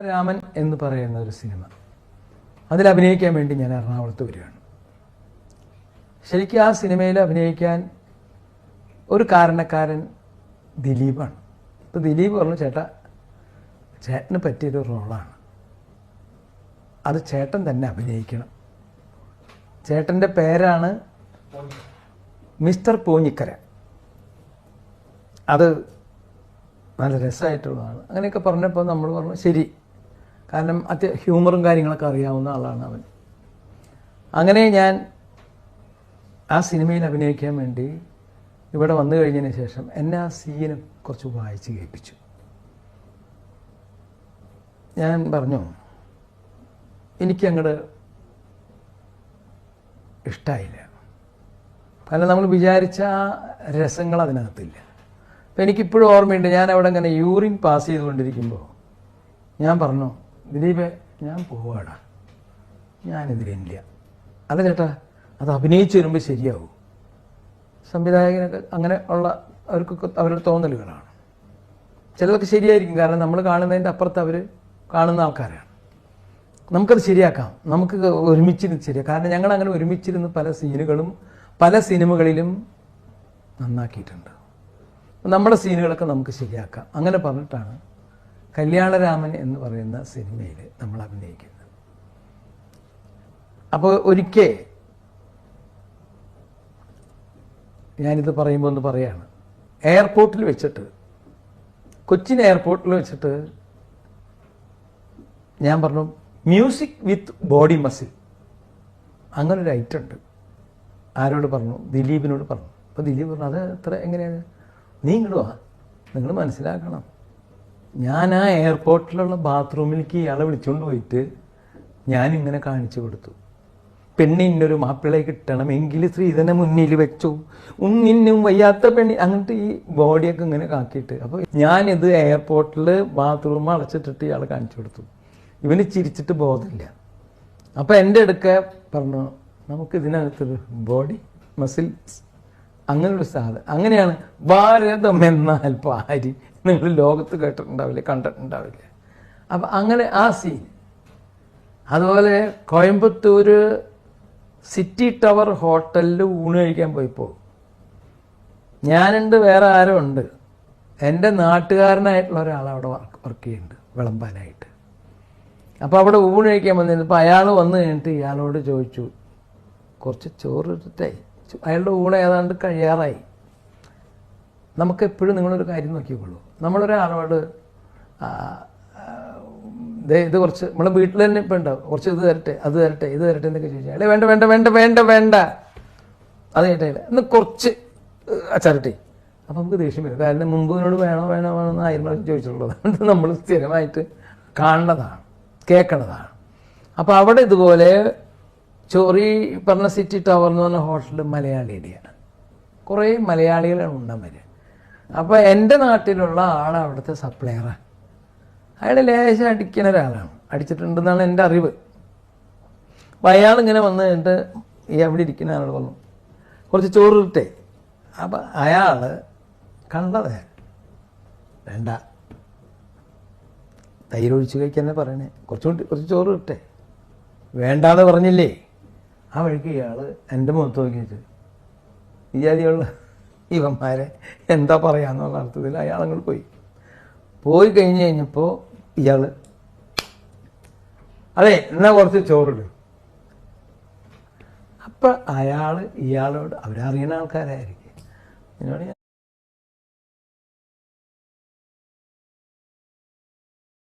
രാമൻ എന്ന് പറയുന്ന ഒരു സിനിമ. അതിൽ അഭിനയിക്കാൻ വേണ്ടി ഞാൻ എറണാകുളത്ത് വരികയാണ്. ശരിക്കും ആ സിനിമയിൽ അഭിനയിക്കാൻ ഒരു കാരണക്കാരൻ ദിലീപാണ്. അപ്പോൾ ദിലീപ് പറഞ്ഞു ചേട്ടാ ചേട്ടന് പറ്റിയൊരു റോളാണ്. അത് ചേട്ടൻ തന്നെ അഭിനയിക്കണം. ചേട്ടന്റെ പേരാണ് മിസ്റ്റർ പൂഞ്ഞിക്കര. അത് നല്ല രസമായിട്ടുള്ളതാണ്. അങ്ങനെയൊക്കെ പറഞ്ഞപ്പോൾ നമ്മൾ പറഞ്ഞു ശരി കാരണം അത്യ ഹ്യൂമറും കാര്യങ്ങളൊക്കെ അറിയാവുന്ന ആളാണ് അവൻ. അങ്ങനെ ഞാൻ ആ സിനിമയിൽ അഭിനയിക്കാൻ വേണ്ടി ഇവിടെ വന്നു കഴിഞ്ഞതിന് ശേഷം എന്നെ ആ സീനെ കുറച്ച് വായിച്ച് കേൾപ്പിച്ചു. ഞാൻ പറഞ്ഞു എനിക്കങ്ങോട്ട് ഇഷ്ടമായില്ല കാരണം നമ്മൾ വിചാരിച്ച രസങ്ങൾ അതിനകത്തില്ല. അപ്പം എനിക്കിപ്പോഴും ഓർമ്മയുണ്ട് ഞാൻ അവിടെ ഇങ്ങനെ യൂറിൻ പാസ് ചെയ്തുകൊണ്ടിരിക്കുമ്പോൾ ഞാൻ പറഞ്ഞു ദിലീപേ ഞാൻ പോവാടാ. ഞാനെതിരില്ല അല്ല ചേട്ടാ അത് അഭിനയിച്ചു വരുമ്പോൾ ശരിയാവും. സംവിധായകനൊക്കെ അങ്ങനെ ഉള്ള അവർക്കൊക്കെ അവരുടെ തോന്നലുകളാണ്. ചിലതൊക്കെ ശരിയായിരിക്കും കാരണം നമ്മൾ കാണുന്നതിന്റെ അപ്പുറത്ത് അവർ കാണുന്ന ആൾക്കാരാണ്. നമുക്കത് ശരിയാക്കാം. നമുക്ക് ഒരുമിച്ചിരുന്ന് ശരിയാക്കാം. കാരണം ഞങ്ങൾ അങ്ങനെ ഒരുമിച്ചിരുന്ന് പല സീനുകളും പല സിനിമകളിലും നന്നാക്കിയിട്ടുണ്ട്. നമ്മുടെ സീനുകളൊക്കെ നമുക്ക് ശരിയാക്കാം. അങ്ങനെ പറഞ്ഞിട്ടാണ് കല്യാണരാമൻ എന്ന് പറയുന്ന സിനിമയിൽ നമ്മൾ അഭിനയിക്കുന്നത്. അപ്പോൾ ഒരിക്കൽ ഞാനിത് പറയുമ്പോൾ ഒന്ന് പറയാണ്. എയർപോർട്ടിൽ വെച്ചിട്ട് കൊച്ചിൻ എയർപോർട്ടിൽ വെച്ചിട്ട് ഞാൻ പറഞ്ഞു മ്യൂസിക് വിത്ത് ബോഡി മസിൽ അങ്ങനെ ഒരു ഐറ്റം ഉണ്ട്. ആരോട് പറഞ്ഞു? ദിലീപിനോട് പറഞ്ഞു. അപ്പോൾ ദിലീപ് പറഞ്ഞു അത് എത്ര എങ്ങനെയാണ്? നീ ഇങ്ങോട്ട് വാ. നിങ്ങൾ മനസ്സിലാക്കണം. ഞാൻ ആ എയർപോർട്ടിലുള്ള ബാത്റൂമിലേക്ക് ഇയാളെ വിളിച്ചുകൊണ്ട് പോയിട്ട് ഞാൻ ഇങ്ങനെ കാണിച്ചു കൊടുത്തു. പെണ്ണിനൊരു മാപ്പിളെ കിട്ടണം എങ്കിൽ സ്ത്രീധനെ മുന്നിൽ വെച്ചു. ഉന്നിനും വയ്യാത്ത പെണ്ണി അങ്ങനത്തെ ഈ ബോഡിയൊക്കെ ഇങ്ങനെ കാക്കിയിട്ട്. അപ്പോൾ ഞാനിത് എയർപോർട്ടിൽ ബാത്റൂം അടച്ചിട്ടിട്ട് ഇയാളെ കാണിച്ചു കൊടുത്തു. ഇവന് ചിരിച്ചിട്ട് ബോധമില്ല. അപ്പോൾ എന്റെ അടുക്ക പറഞ്ഞു നമുക്ക് ഇതിനകത്തൊരു ബോഡി മസിൽസ് ഒരു സാധനം. അങ്ങനെയാണ് ഭാരതം എന്നാൽ പാരി നിങ്ങൾ ലോകത്ത് കേട്ടിട്ടുണ്ടാവില്ല കണ്ടിട്ടുണ്ടാവില്ല? അപ്പം അങ്ങനെ ആ സീൻ അതുപോലെ കോയമ്പത്തൂർ സിറ്റി ടവർ ഹോട്ടലിൽ ഊണ് കഴിക്കാൻ പോയപ്പോൾ ഞാനുണ്ട് വേറെ ആരും ഉണ്ട്. എന്റെ നാട്ടുകാരനായിട്ടുള്ള ഒരാൾ അവിടെ വർക്ക് വർക്ക് ചെയ്യുന്നുണ്ട് വിളമ്പാനായിട്ട്. അപ്പോൾ അവിടെ ഊണ് കഴിക്കാൻ വന്നിരുന്നപ്പോൾ അയാൾ വന്നു കഴിഞ്ഞിട്ട് ഇയാളോട് ചോദിച്ചു കുറച്ച് ചോറ് ഇട്ടിട്ടായി അയാളുടെ ഊണ് ഏതാണ്ട് കഴിയാറായി. നമുക്ക് എപ്പോഴും നിങ്ങളൊരു കാര്യം നോക്കിക്കോളൂ നമ്മളൊരാളോട് ഇത് കുറച്ച് നമ്മളെ വീട്ടിൽ തന്നെ ഇപ്പം ഉണ്ടാവും കുറച്ച് ഇത് തരട്ടെ അത് തരട്ടെ ഇത് തരട്ടെ എന്നൊക്കെ ചോദിച്ചാൽ അല്ലെ വേണ്ട വേണ്ട വേണ്ട വേണ്ട വേണ്ട. അത് കേട്ടില്ല ഇന്ന് കുറച്ച് അച്ചാരട്ടെ അപ്പം നമുക്ക് ദേഷ്യം വരും. കാരണം മുമ്പ് ഇതിനോട് വേണോ വേണോ വേണോ എന്ന് ആയിരുന്നു ചോദിച്ചിട്ടുള്ളത്. അതുകൊണ്ട് നമ്മൾ സ്ഥിരമായിട്ട് കാണുന്നതാണ് കേൾക്കണതാണ് അപ്പോൾ അവിടെ ഇതുപോലെ ചോറി പറഞ്ഞ സിറ്റി ടവർ എന്ന് പറഞ്ഞ ഹോട്ടൽ മലയാളിയുടെയാണ്. കുറേ മലയാളികളാണ് ഉണ്ടവർ അപ്പോൾ എന്റെ നാട്ടിലുള്ള ആൾ അവിടുത്തെ സപ്ലയറാണ് അയാൾ ലേശം അടിക്കുന്ന ഒരാളാണ്. അടിച്ചിട്ടുണ്ടെന്നാണ് എന്റെ അറിവ്. അപ്പം അയാൾ ഇങ്ങനെ വന്ന് കഴിഞ്ഞിട്ട് ഈ അവിടെ ഇരിക്കുന്ന ആളോട് പറഞ്ഞു കുറച്ച് ചോറ് ഇട്ടേ. അപ്പം അയാൾ കണ്ടത്. വേണ്ട. തൈര് ഒഴിച്ച് കഴിക്കാൻ പറയണേ. കുറച്ചുകൂടി കുറച്ച് ചോറ് ഇട്ടേ. വേണ്ടാന്ന് പറഞ്ഞില്ലേ. ആ വഴിക്ക് ഇയാൾ എന്റെ മുഖത്ത് നോക്കിയിട്ട് ഈ ജാതിയുള്ള ഇവന്മാരെ എന്താ പറയാന്നുള്ള അർത്ഥത്തിൽ അയാൾ അങ്ങോട്ട് പോയി. പോയി കഴിഞ്ഞ് കഴിഞ്ഞപ്പോൾ ഇയാൾ അതെ എന്നാ കുറച്ച് ചോറിട്. അപ്പം അയാൾ ഇയാളോട് അവരറിയുന്ന ആൾക്കാരായിരിക്കും. എന്നോട്